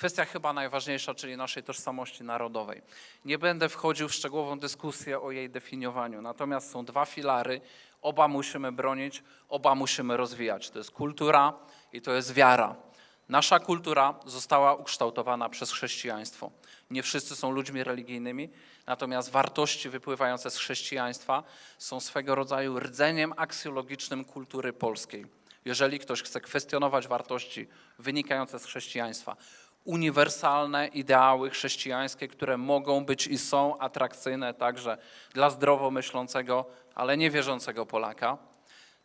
Kwestia chyba najważniejsza, czyli naszej tożsamości narodowej. Nie będę wchodził w szczegółową dyskusję o jej definiowaniu, natomiast są dwa filary, oba musimy bronić, oba musimy rozwijać. To jest kultura i to jest wiara. Nasza kultura została ukształtowana przez chrześcijaństwo. Nie wszyscy są ludźmi religijnymi, natomiast wartości wypływające z chrześcijaństwa są swego rodzaju rdzeniem aksjologicznym kultury polskiej. Jeżeli ktoś chce kwestionować wartości wynikające z chrześcijaństwa, uniwersalne ideały chrześcijańskie, które mogą być i są atrakcyjne także dla zdrowo myślącego, ale niewierzącego Polaka,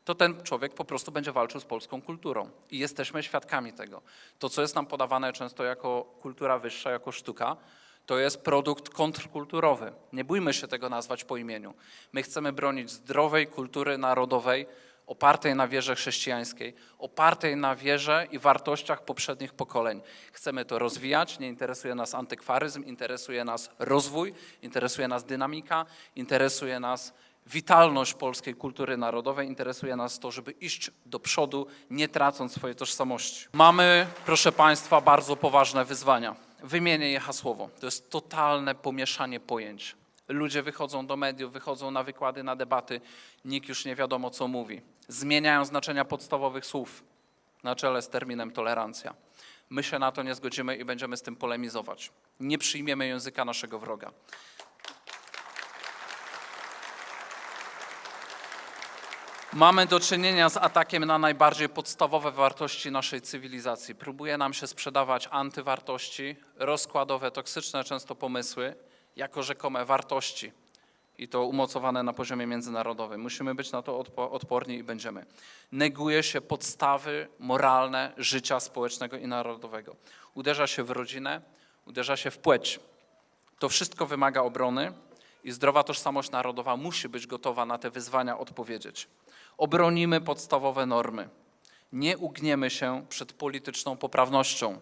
to ten człowiek po prostu będzie walczył z polską kulturą. I jesteśmy świadkami tego. To, co jest nam podawane często jako kultura wyższa, jako sztuka, to jest produkt kontrkulturowy. Nie bójmy się tego nazwać po imieniu. My chcemy bronić zdrowej kultury narodowej, opartej na wierze chrześcijańskiej, opartej na wierze i wartościach poprzednich pokoleń. Chcemy to rozwijać, nie interesuje nas antykwaryzm, interesuje nas rozwój, interesuje nas dynamika, interesuje nas witalność polskiej kultury narodowej, interesuje nas to, żeby iść do przodu, nie tracąc swojej tożsamości. Mamy, proszę Państwa, bardzo poważne wyzwania. Wymienię je hasłowo. To jest totalne pomieszanie pojęć. Ludzie wychodzą do mediów, wychodzą na wykłady, na debaty, nikt już nie wiadomo, co mówi. Zmieniają znaczenia podstawowych słów na czele z terminem tolerancja. My się na to nie zgodzimy i będziemy z tym polemizować. Nie przyjmiemy języka naszego wroga. Mamy do czynienia z atakiem na najbardziej podstawowe wartości naszej cywilizacji. Próbuje nam się sprzedawać antywartości, rozkładowe, toksyczne często pomysły, jako rzekome wartości. I to umocowane na poziomie międzynarodowym. Musimy być na to odpo- odporni i będziemy. Neguje się podstawy moralne życia społecznego i narodowego. Uderza się w rodzinę, uderza się w płeć. To wszystko wymaga obrony i zdrowa tożsamość narodowa musi być gotowa na te wyzwania odpowiedzieć. Obronimy podstawowe normy. Nie ugniemy się przed polityczną poprawnością.